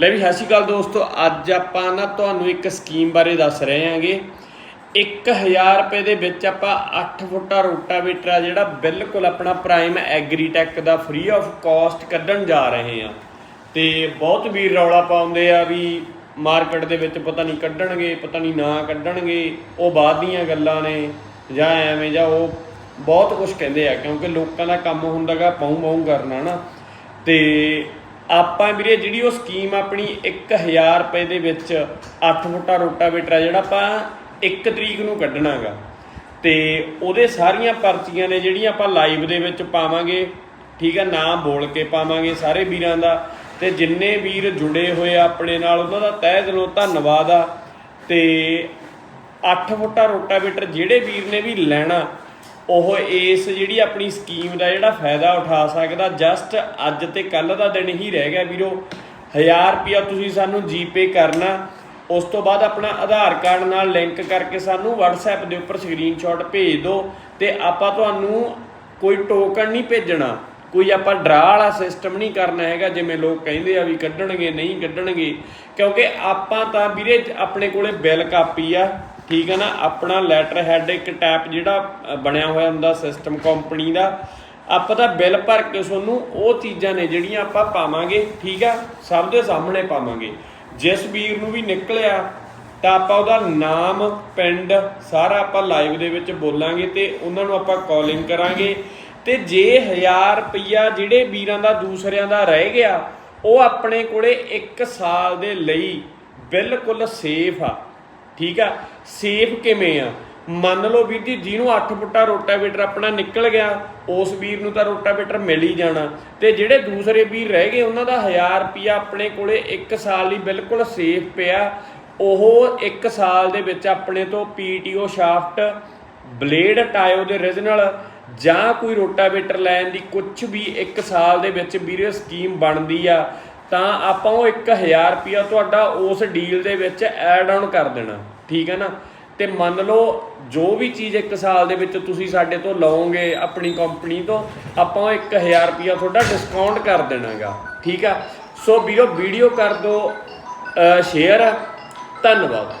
ਲੈ ਵੀ, ਸਤਿ ਸ਼੍ਰੀ ਅਕਾਲ ਦੋਸਤੋ। ਅੱਜ ਆਪਾਂ ਨਾ ਤੁਹਾਨੂੰ ਇੱਕ ਸਕੀਮ ਬਾਰੇ ਦੱਸ ਰਹੇ ਹਾਂਗੇ। 1000 ਰੁਪਏ ਦੇ ਵਿੱਚ ਆਪਾਂ 8 ਫੁੱਟਾ ਰੋਟਾਵੇਟਰ ਆ ਜਿਹੜਾ ਬਿਲਕੁਲ ਆਪਣਾ ਪ੍ਰਾਈਮ ਐਗਰੀਟੈਕ ਦਾ ਫ੍ਰੀ ਆਫ ਕਾਸਟ ਕੱਢਣ ਜਾ ਰਹੇ ਆ ਤੇ ਬਹੁਤ ਵੀਰ ਰੌਲਾ ਪਾਉਂਦੇ ਆ ਵੀ ਮਾਰਕੀਟ ਦੇ ਵਿੱਚ ਪਤਾ ਨਹੀਂ ਕੱਢਣਗੇ, ਪਤਾ ਨਹੀਂ ਨਾ ਕੱਢਣਗੇ। ਉਹ ਬਾਅਦ ਦੀਆਂ ਗੱਲਾਂ ਨੇ, ਜਾਂ ਐਵੇਂ, ਜਾਂ ਉਹ ਬਹੁਤ ਕੁਝ ਕਹਿੰਦੇ ਆ। ਕਿਉਂਕਿ ਲੋਕਾਂ ਦਾ ਕੰਮ ਹੁੰਦਾਗਾ ਪਾਉਂ ਪਾਉਂ ਕਰਨਾ ਨਾ। ਤੇ ਆਪਾਂ ਵੀਰੇ ਜਿਹੜੀ ਉਹ ਸਕੀਮ ਆਪਣੀ 1000 ਰੁਪਏ ਦੇ ਵਿੱਚ 8 ਫੁੱਟਾ ਰੋਟਾਵੇਟਰ ਆ, ਜਿਹੜਾ ਆਪਾਂ 1 ਤਰੀਕ ਨੂੰ ਕੱਢਣਾਗਾ। ਤੇ ਉਹਦੇ ਸਾਰੀਆਂ ਪਰਚੀਆਂ ਨੇ ਜਿਹੜੀਆਂ ਆਪਾਂ ਲਾਈਵ ਦੇ ਵਿੱਚ ਪਾਵਾਂਗੇ, ਠੀਕ ਆ ਨਾਮ ਬੋਲ ਕੇ ਪਾਵਾਂਗੇ ਸਾਰੇ ਵੀਰਾਂ ਦਾ। ਤੇ ਜਿੰਨੇ ਵੀਰ ਜੁੜੇ ਹੋਏ ਆ ਆਪਣੇ ਨਾਲ, ਉਹਨਾਂ ਦਾ ਤਹਿ ਦਿਲੋਂ ਧੰਨਵਾਦ ਆ। ਤੇ 8 ਫੁੱਟਾ ਰੋਟਾਵੇਟਰ ਜਿਹੜੇ ਵੀਰ ਨੇ ਵੀ ਲੈਣਾ ਉਹ ਇਸ ਜਿਹੜੀ ਆਪਣੀ ਸਕੀਮ ਦਾ ਜਿਹੜਾ ਫਾਇਦਾ ਉਠਾ ਸਕਦਾ ਜਸਟ ਅੱਜ ਤੇ ਕੱਲ ਦਾ ਦਿਨ ਹੀ ਰਹਿ ਗਿਆ ਵੀਰੋ। 1000 ਰੁਪਿਆ ਤੁਸੀਂ ਸਾਨੂੰ ਜੀਪੇ ਕਰਨਾ, ਉਸ ਤੋਂ ਬਾਅਦ ਆਪਣਾ ਆਧਾਰ ਕਾਰਡ ਨਾਲ ਲਿੰਕ ਕਰਕੇ ਸਾਨੂੰ WhatsApp ਦੇ ਉੱਪਰ ਸਕਰੀਨਸ਼ਾਟ ਭੇਜ ਦਿਓ ਤੇ ਆਪਾਂ ਤੁਹਾਨੂੰ ਕੋਈ ਟੋਕਨ ਨਹੀਂ ਭੇਜਣਾ। ਕੋਈ ਆਪਾਂ ਡਰਾ ਵਾਲਾ ਸਿਸਟਮ ਨਹੀਂ ਕਰਨਾ ਹੈਗਾ, ਜਿਵੇਂ ਲੋਕ ਕਹਿੰਦੇ ਆ ਵੀ ਕੱਢਣਗੇ, ਨਹੀਂ ਕੱਢਣਗੇ। ਕਿਉਂਕਿ ਆਪਾਂ ਤਾਂ ਵੀਰੇ ਆਪਣੇ ਕੋਲੇ ਬਿੱਲ ਕਾਪੀ ਆ। ਠੀਕ ਹੈ ਨਾ, ਆਪਣਾ ਲੈਟਰ ਹੈਡ ਇੱਕ ਟੈਪ ਜਿਹੜਾ ਬਣਿਆ ਹੋਇਆ ਹੁੰਦਾ ਸਿਸਟਮ ਕੰਪਨੀ ਦਾ, ਆਪਾਂ ਤਾਂ ਬਿੱਲ ਭਰ ਕੇ ਤੁਹਾਨੂੰ ਉਹ ਚੀਜ਼ਾਂ ਨੇ ਜਿਹੜੀਆਂ ਆਪਾਂ ਪਾਵਾਂਗੇ, ਠੀਕ ਆ, ਸਭ ਦੇ ਸਾਹਮਣੇ ਪਾਵਾਂਗੇ। ਜਿਸ ਵੀਰ ਨੂੰ ਵੀ ਨਿਕਲਿਆ, ਤਾਂ ਆਪਾਂ ਉਹਦਾ ਨਾਮ, ਪਿੰਡ, ਸਾਰਾ ਆਪਾਂ ਲਾਈਵ ਦੇ ਵਿੱਚ ਬੋਲਾਂਗੇ ਤੇ ਉਹਨਾਂ ਨੂੰ ਆਪਾਂ ਕਾਲਿੰਗ ਕਰਾਂਗੇ। ਤੇ ਜੇ 1000 ਰੁਪਈਆ ਜਿਹੜੇ ਵੀਰਾਂ ਦਾ, ਦੂਸਰਿਆਂ ਦਾ ਰਹਿ ਗਿਆ, ਉਹ ਆਪਣੇ ਕੋਲੇ 1 ਸਾਲ ਦੇ ਲਈ ਬਿਲਕੁਲ ਸੇਫ ਆ। ਠੀਕ ਆ? ਸੇਫ ਕਿਵੇਂ ਆ? ਮੰਨ ਲਓ ਵੀਰ ਜੀ, ਜਿਹਨੂੰ 8 ਫੁੱਟਾ ਰੋਟਾਵੇਟਰ ਆਪਣਾ ਨਿਕਲ ਗਿਆ, ਉਸ ਵੀਰ ਨੂੰ ਤਾਂ ਰੋਟਾਵੇਟਰ ਮਿਲ ਹੀ ਜਾਣਾ। ਤੇ ਜਿਹੜੇ ਦੂਸਰੇ ਵੀਰ ਰਹਿ ਗਏ, ਉਹਨਾਂ ਦਾ 1000 ਰੁਪਿਆ ਆਪਣੇ ਕੋਲੇ 1 ਸਾਲ ਲਈ ਬਿਲਕੁਲ ਸੇਫ ਪਿਆ। ਉਹ 1 ਸਾਲ ਦੇ ਵਿੱਚ ਆਪਣੇ ਤੋਂ ਪੀਟੀਓ ਸ਼ਾਫਟ ਬਲੇਡ ਟਾਇਓ ਦੇ origignal ਜਾਂ ਕੋਈ ਰੋਟਾਵੇਟਰ ਲੈਣ ਦੀ ਕੁਝ ਵੀ 1 ਸਾਲ ਦੇ ਵਿੱਚ ਵੀਰੇ ਸਕੀਮ ਬਣਦੀ ਆ। ਤਾਂ ਆਪਾਂ ਉਹ 1000 ਰੁਪਿਆ ਤੁਹਾਡਾ ਉਸ ਡੀਲ ਦੇ ਵਿੱਚ ਐਡ ਆਨ ਕਰ ਦੇਣਾ, ਠੀਕ ਹੈ ਨਾ? ਤੇ ਮੰਨ ਲਓ ਜੋ ਵੀ ਚੀਜ਼ ਇੱਕ ਸਾਲ ਦੇ ਵਿੱਚ ਤੁਸੀਂ ਸਾਡੇ ਤੋਂ ਲਓਗੇ ਆਪਣੀ ਕੰਪਨੀ ਤੋਂ, ਆਪਾਂ ਉਹ 1000 ਰੁਪਿਆ ਤੁਹਾਡਾ ਡਿਸਕਾਊਂਟ ਕਰ ਦੇਣਾਗਾ, ਠੀਕ ਆ? ਸੋ ਵੀਰੋ ਵੀਡੀਓ ਕਰ ਦਿਓ ਸ਼ੇਅਰ ਧੰਨਵਾਦ।